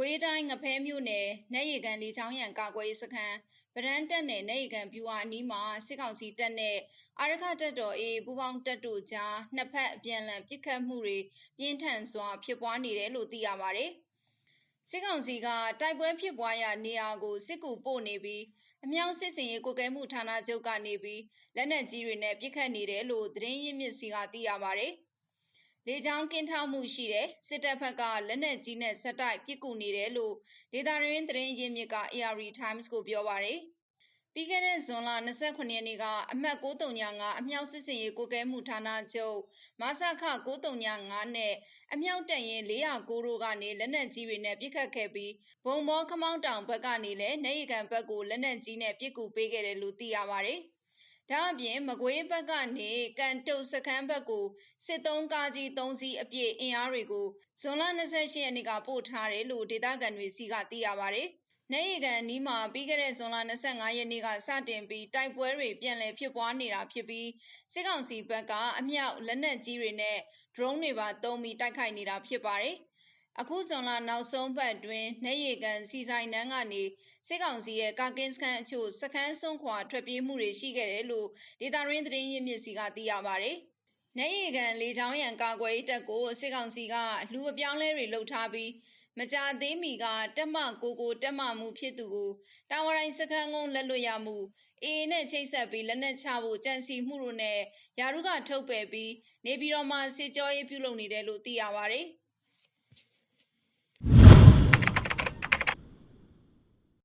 ကွေးတိုင်းငဖဲမြို့နယ်နေရီကန်လေချောင်းရံကာကွယ်ရေးစခန်းဗရန်တက်နယ်နေရီကန်ပြူဟာနီးမှာစစ်ကောင်စီတပ်နဲ့အာရခတပ်တော်အေးပူပေါင်းတပ်တို့ကြားနှစ်ဖက်အပြန်အလှန်ပစ်ခတ်မှုတွေပြင်းထန်စွာဖြစ်ပွားနေတယ်လို့သိရပါတယ်။စစ်ကောင်စီကတိုက်ပွဲဖြစ်ပွားရာနေရာကိုစစ်ကူပို့နေပြီးအမြောက်စစ်စင်ရေးကိုကဲမှုဌာနချုပ်ကနေပြီးလက်နက်ကြီးတွေနဲ့ပစ်ခတ်နေတယ်လို့သတင်းရင်းမြစ်စီကသိရပါတယ်။ လေကြောင်းကင်းထောက်မှုရှိတယ်စစ်တပ်ဘက်ကလက်နက်ကြီးနဲ့ဆက်တိုက်ပစ်ကူနေတယ်လို့ဒေတာရင်းသတင်းရင်းမြစ်က AR Times ကိုပြောပါတယ်ပြီးခဲ့တဲ့ဇွန်လ29ရက်နေ့ကအမှတ်935အမြောက်စစ်စင်ရေးကိုကဲမှုဌာနချုပ်မဆခ935နဲ့အမြောက်တက်ရင်409တို့ကနေလက်နက်ကြီးတွေနဲ့ပစ်ခတ်ခဲ့ပြီးဘုံဘောခမောင်းတောင်ဘက်ကနေလည်းနေရီကန်ဘက်ကိုလက်နက်ကြီးနဲ့ပစ်ကူပေးခဲ့တယ်လို့သိရပါတယ်။ ဒါအပြင်မကွေးဘက်ကနေကန်တုတ်စခန်းဘက်ကိုစစ်သုံးကားကြီး၃စီးအပြည့်အင်အားတွေကိုဇွန်လ28ရက်နေ့ကပို့ထားတယ်လို့ဒေသခံတွေစီကသိရပါဗျ။နေရီကန်နီးမှာပြီးခဲ့တဲ့ဇွန်လ25ရက်နေ့ကစတင်ပြီးတိုက်ပွဲတွေပြန်လည်ဖြစ်ပွားနေတာဖြစ်ပြီးစစ်ကောင်စီဘက်ကအမြောက်လက်နက်ကြီးတွေနဲ့ drone တွေပါသုံးပြီးတိုက်ခိုက်နေတာဖြစ်ပါတယ်။ အခုဇွန်လနောက်ဆုံးပတ်တွင်နေရီကန်စီဆိုင်နန်းကနေစစ်ကောင်စီရဲ့ကာကင်းစခန်းအချို့စခန်းစွန့်ခွာထွက်ပြေးမှုတွေရှိခဲ့တယ်လို့ဒေတာရင်းသတင်းရင်းမြစ်စီကသိရပါဗျ။နေရီကန်လေချောင်းရံကာကွယ်ရေးတပ်ကိုစစ်ကောင်စီကလူအပြောင်းလဲတွေလှုပ်ထားပြီးမကြသေးမီကတက်မကိုကိုတက်မမှုဖြစ်သူကိုတာဝရိုင်းစခန်းကုန်းလက်လွတ်ရမှုအေးနဲ့ချိတ်ဆက်ပြီးလက်နက်ချဖို့ကြံစီမှုတို့နဲ့ယာရုကထုတ်ပယ်ပြီးနေပြည်တော်မှာစစ်ကြောရေးပြုလုပ်နေတယ်လို့သိရပါဗျ။